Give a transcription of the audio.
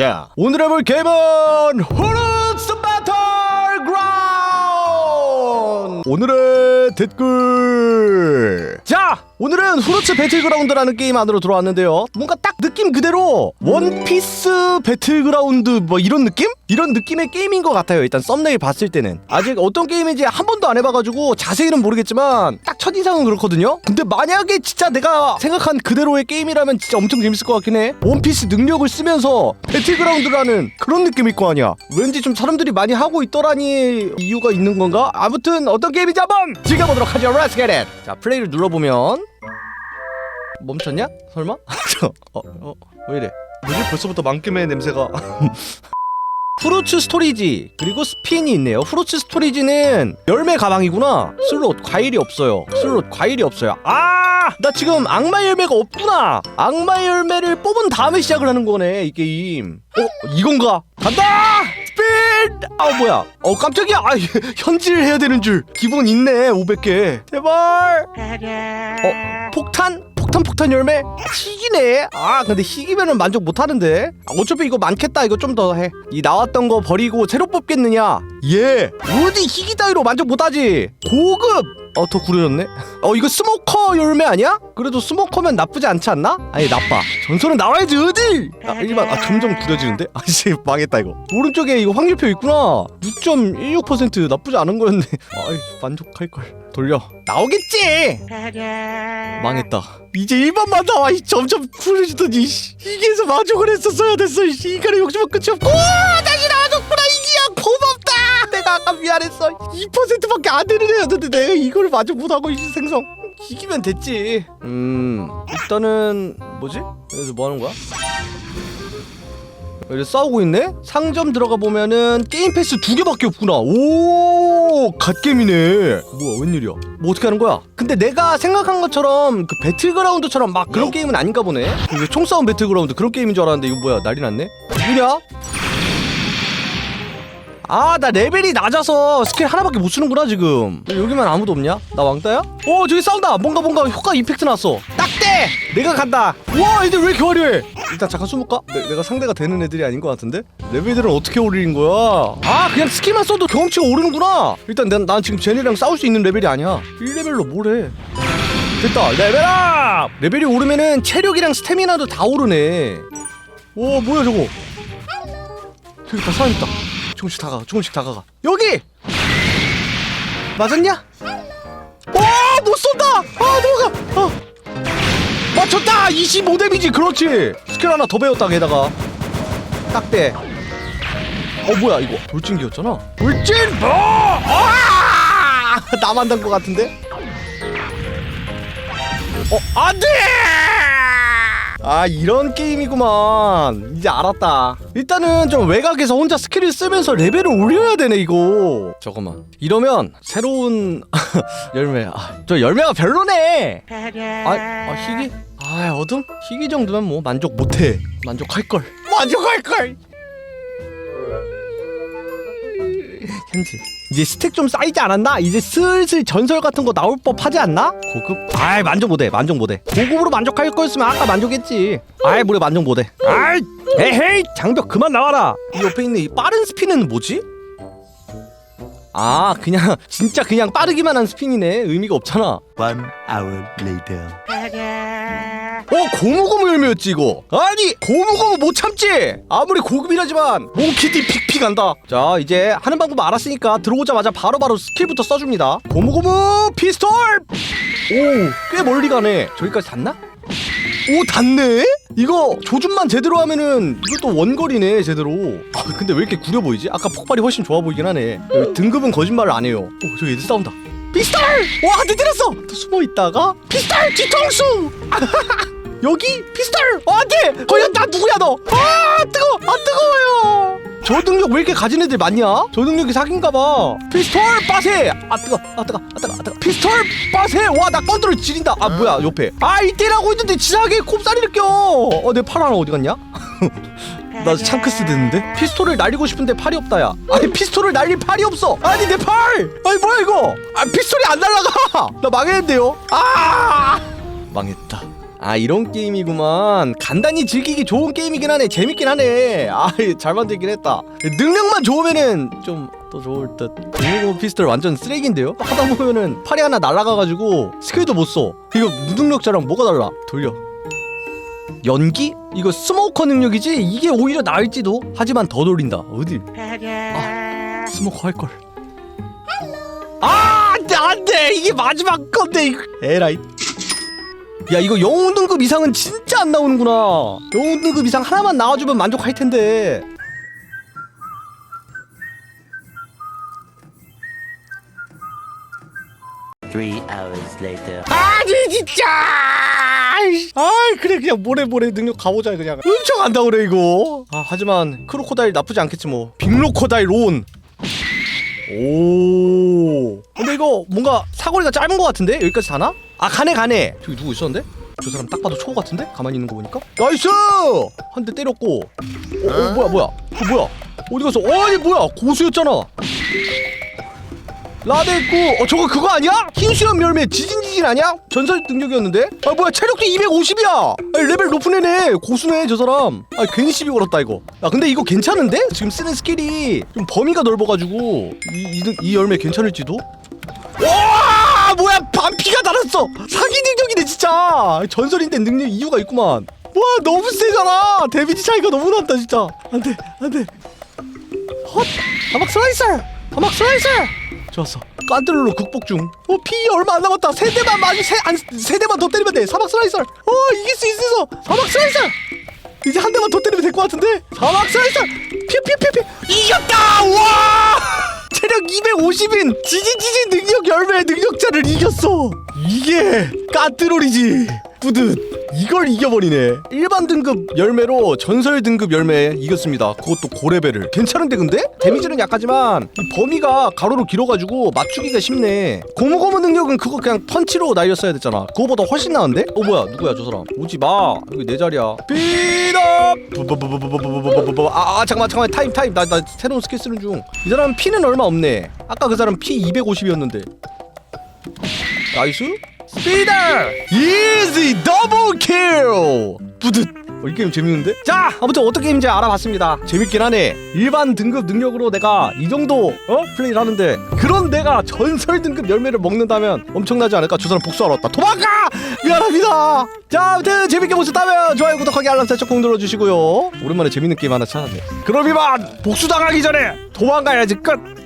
자, 오늘 해볼 게임은 후루츠 배틀그라운드! 오늘의 댓글! 자, 오늘은 후루츠 배틀그라운드라는 게임 안으로 들어왔는데요. 뭔가 딱 느낌 그대로 원피스 배틀그라운드 뭐 이런 느낌? 이런 느낌의 게임인 것 같아요. 일단 썸네일 봤을 때는. 아직 어떤 게임인지 한 번도 안 해봐가지고 자세히는 모르겠지만 딱 첫인상은 그렇거든요. 근데 만약에 진짜 내가 생각한 그대로의 게임이라면 진짜 엄청 재밌을 것 같긴 해. 원피스 능력을 쓰면서 배틀그라운드라는 그런 느낌일 거 아니야. 왠지 좀 사람들이 많이 하고 있더라니 이유가 있는 건가? 아무튼 어떤 게임인지 한번 즐겨보도록 하죠. Let's get it. 자 플레이를 눌러보면 멈췄냐? 설마? 저, 어, 어, 왜 이래? 뭐지? 벌써부터 만큼의 냄새가. 프루츠 스토리지 그리고 스핀이 있네요. 프루츠 스토리지는 열매 가방이구나. 슬롯 과일이 없어요. 슬롯 과일이 없어요. 아, 나 지금 악마 열매가 없구나. 악마 열매를 뽑은 다음에 시작을 하는 거네 이 게임. 어, 이건가? 간다! 스핀! 아 뭐야? 어 깜짝이야. 아 현질 해야 되는 줄. 기본 있네 500개. 제발. 어 폭탄? 폭탄 열매? 희귀네. 아 근데 희귀면은 만족 못 하는데. 아, 어차피 이거 많겠다. 이거 좀 더 해. 이 나왔던 거 버리고 새로 뽑겠느냐? 예. 어디 희귀 따위로 만족 못 하지. 고급. 어 더 구려졌네. 어 이거 스모커 열매 아니야? 그래도 스모커면 나쁘지 않지 않나? 아니 나빠. 전설은 나와야지 어디? 아 일반 아 점점 구려지는데? 아씨 망했다 이거. 오른쪽에 이거 확률표 있구나. 6.16% 나쁘지 않은 거였네. 아이 만족할 걸. 돌려. 나오겠지. 망했다. 이제 1번만 나와. 이 점점 구려지더니 씨. 이게서 만족을 했었어야 됐어. 이 인간의 욕심은 끝이 없고. 미안했어. 2%밖에 안 되는 애였는데 내가 이걸 만족 못하고 이 생성. 이기면 됐지. 음 일단은 뭐지? 여기서 뭐 하는 거야? 여기 싸우고 있네? 상점 들어가 보면은 게임 패스 두 개밖에 없구나. 오, 갓게임이네. 뭐야, 웬일이야? 뭐 어떻게 하는 거야? 근데 내가 생각한 것처럼 그 배틀그라운드처럼 막 그런 게임은 아닌가 보네. 이게 총싸움 배틀그라운드 그런 게임인 줄 알았는데 이거 뭐야? 난리 났네. 누구냐? 아, 나 레벨이 낮아서 스킬 하나밖에 못 쓰는구나 지금. 여기만 아무도 없냐? 나 왕따야? 어, 저기 싸운다. 뭔가 뭔가 효과 이펙트 났어. 딱대! 내가 간다. 와, 애들 왜 이렇게 화려해? 일단 잠깐 숨을까? 내, 내가 상대가 되는 애들이 아닌 것 같은데? 레벨들은 어떻게 오르는 거야? 아, 그냥 스킬만 써도 경험치가 오르는구나. 일단 난, 난 지금 쟤네랑 싸울 수 있는 레벨이 아니야. 1레벨로 뭘 해? 됐다. 레벨업! 레벨이 오르면은 체력이랑 스태미나도 다 오르네. 오, 뭐야 저거? 저기 다 사람 있다. 조금씩 다가가, 조금씩 다가가. 여기! 맞았냐? 와, 못 쏜다! 아, 넘어가! 어. 맞췄다! 25 데미지, 그렇지! 스킬 하나 더 배웠다, 게다가. 딱대. 어, 뭐야, 이거. 돌진기였잖아. 돌진! 뭐! 아! 나만 단것 같은데? 어, 안 돼! 아 이런 게임이구만. 이제 알았다. 일단은 좀 외곽에서 혼자 스킬을 쓰면서 레벨을 올려야 되네 이거. 잠깐만. 이러면 새로운 열매. 아, 저 열매가 별로네. 아, 아 희귀? 아 어둠? 희귀 정도면 뭐 만족 못해. 만족할걸. 만족할걸 현질 이제 스택 좀 쌓이지 않았나? 이제 슬슬 전설 같은 거 나올 법 하지 않나? 고급? 아이 만족 못해 만족 못해 고급으로 만족할 거였으면 아까 만족했지 아이 뭐래 만족 못해 아이 에헤이 장벽 그만 나와라 이 옆에 있는 이 빠른 스피는 뭐지? 아 그냥 진짜 그냥 빠르기만 한 스핀이네 의미가 없잖아 One hour later. 어 고무고무 열매였지 이거 아니 고무고무 못 참지 아무리 고급이라지만 몽키디 픽픽 한다 자 이제 하는 방법 알았으니까 들어오자마자 바로 바로 스킬부터 써줍니다 고무고무 피스톨 오 꽤 멀리 가네 저기까지 닿나? 오 닿네? 이거 조준만 제대로 하면은 이것도 원거리네 제대로 아 근데 왜 이렇게 구려 보이지? 아까 폭발이 훨씬 좋아 보이긴 하네 등급은 거짓말을 안 해요 오 저기 애들 싸운다 피스톨! 와한대 때렸어! 또 숨어 있다가 피스톨 뒤통수! 여기 피스톨! 어, 안돼! 나 누구야 너? 아 뜨거! 아 뜨거워요! 저 능력 왜 이렇게 가진 애들 많냐? 저 능력이 사기인가봐 피스톨 빠세! 아 뜨거! 아 뜨거! 아 뜨거! 아 뜨거! 피스톨 빠세! 와나 컨트롤 지린다! 아 뭐야 옆에 아 이때라고 있는데 지나게 kop사리를 껴! 어내 팔 하나 어디 갔냐? 나 창크스 됐는데? 피스톨을 날리고 싶은데 팔이 없다 야 아니 피스톨을 날릴 팔이 없어 아니 내 팔! 아니 뭐야 이거 아 피스톨이 안 날라가 나 망했는데요 아 망했다 아 이런 게임이구만. 간단히 즐기기 좋은 게임이긴 하네. 재밌긴 하네. 아잘 만들긴 했다. 능력만 좋으면은 좀 더 좋을 듯. 공룡 피스톨 완전 쓰레기인데요? 하다 보면은 팔이 하나 날아가가지고 스킬도 못써. 이거 무능력자랑 뭐가 달라? 돌려. 연기? 이거 스모커 능력이지? 이게 오히려 나을지도? 하지만 더 돌린다. 어딜 아 스모커 할걸. 아 안돼 안돼. 이게 마지막 건데. 에라이 야 이거 영웅 등급 이상은 진짜 안 나오는구나. 영웅 등급 이상 하나만 나와주면 만족할 텐데. Three hours later. 아니 진짜! 아 그래 그냥 모래모래 능력 가보자 그냥. 엄청 안다 그래 이거. 아 하지만 크로코다일 나쁘지 않겠지 뭐. 빅로코다일 온 오. 근데 이거 뭔가 사거리가 짧은 것 같은데 여기까지 가나? 아 가네 가네. 저기 누구 있었는데? 저 사람 딱 봐도 초보 같은데? 가만히 있는 거 보니까. 나이스! 한 대 때렸고. 어, 어 뭐야 뭐야? 어, 뭐야? 어디 갔어? 어이 뭐야? 고수였잖아. 라데 있고 어 저거 그거 아니야? 흰수염 열매 지진지진 아니야? 전설 능력이었는데? 아 뭐야 체력도 250이야! 아니, 레벨 높은 애네 고수네 저 사람. 아 괜히 시비 걸었다 이거. 야 근데 이거 괜찮은데? 지금 쓰는 스킬이 좀 범위가 넓어가지고 이, 이, 능- 이 열매 괜찮을지도? 와 뭐야 반피가 달았어! 사기 능력이네 진짜! 전설인데 능력 이유가 있구만. 와 너무 세잖아! 데미지 차이가 너무 난다 진짜. 안돼 안돼. 헛! 사막 슬라이서! 사막 슬라이서 좋았어 깐들로 극복 중어피 얼마 안 남았다. 세 대만 맞이 세안세 대만 더 때리면 돼. 사막 슬라이서 어 이길 수 있어. 사막 슬라이서 이제 한 대만 더 때리면 될 것 같은데? 사막 슬라이서 피피피피! 이겼다! 와! 체력 250인 지진지진 능력 열매 능력자를 이겼어. 이게 까뜨롤이지 뿌듯. 이걸 이겨버리네. 일반 등급 열매로 전설 등급 열매 이겼습니다. 그것도 고레벨을. 괜찮은데 근데? 데미지는 약하지만 범위가 가로로 길어가지고 맞추기가 쉽네. 고무고무 능력은 그거 그냥 펀치로 날렸어야 됐잖아. 그거보다 훨씬 나은데? 어 뭐야? 누구야 저 사람? 오지마. 여기 내 자리야. 삐덕! 아, 아 잠깐만 잠깐만. 타임 타임. 나, 나 새로운 스킬 쓰는 중 이 사람 피는 얼마 없네. 아까 그 사람 피 250이었는데. 나이스? 스피더 이지 더블 킬 뿌듯 어, 이 게임 재밌는데? 자 아무튼 어떤 게임인지 알아봤습니다. 재밌긴 하네. 일반 등급 능력으로 내가 이 정도 어? 플레이를 하는데 그런 내가 전설 등급 열매를 먹는다면 엄청나지 않을까? 저 사람 복수하러 왔다. 도망가! 미안합니다. 자 아무튼 재밌게 보셨다면 좋아요 구독하기 알람 설정 꼭 눌러주시고요. 오랜만에 재밌는 게임 하나 찾았네. 그럼 이만 복수당하기 전에 도망가야지 끝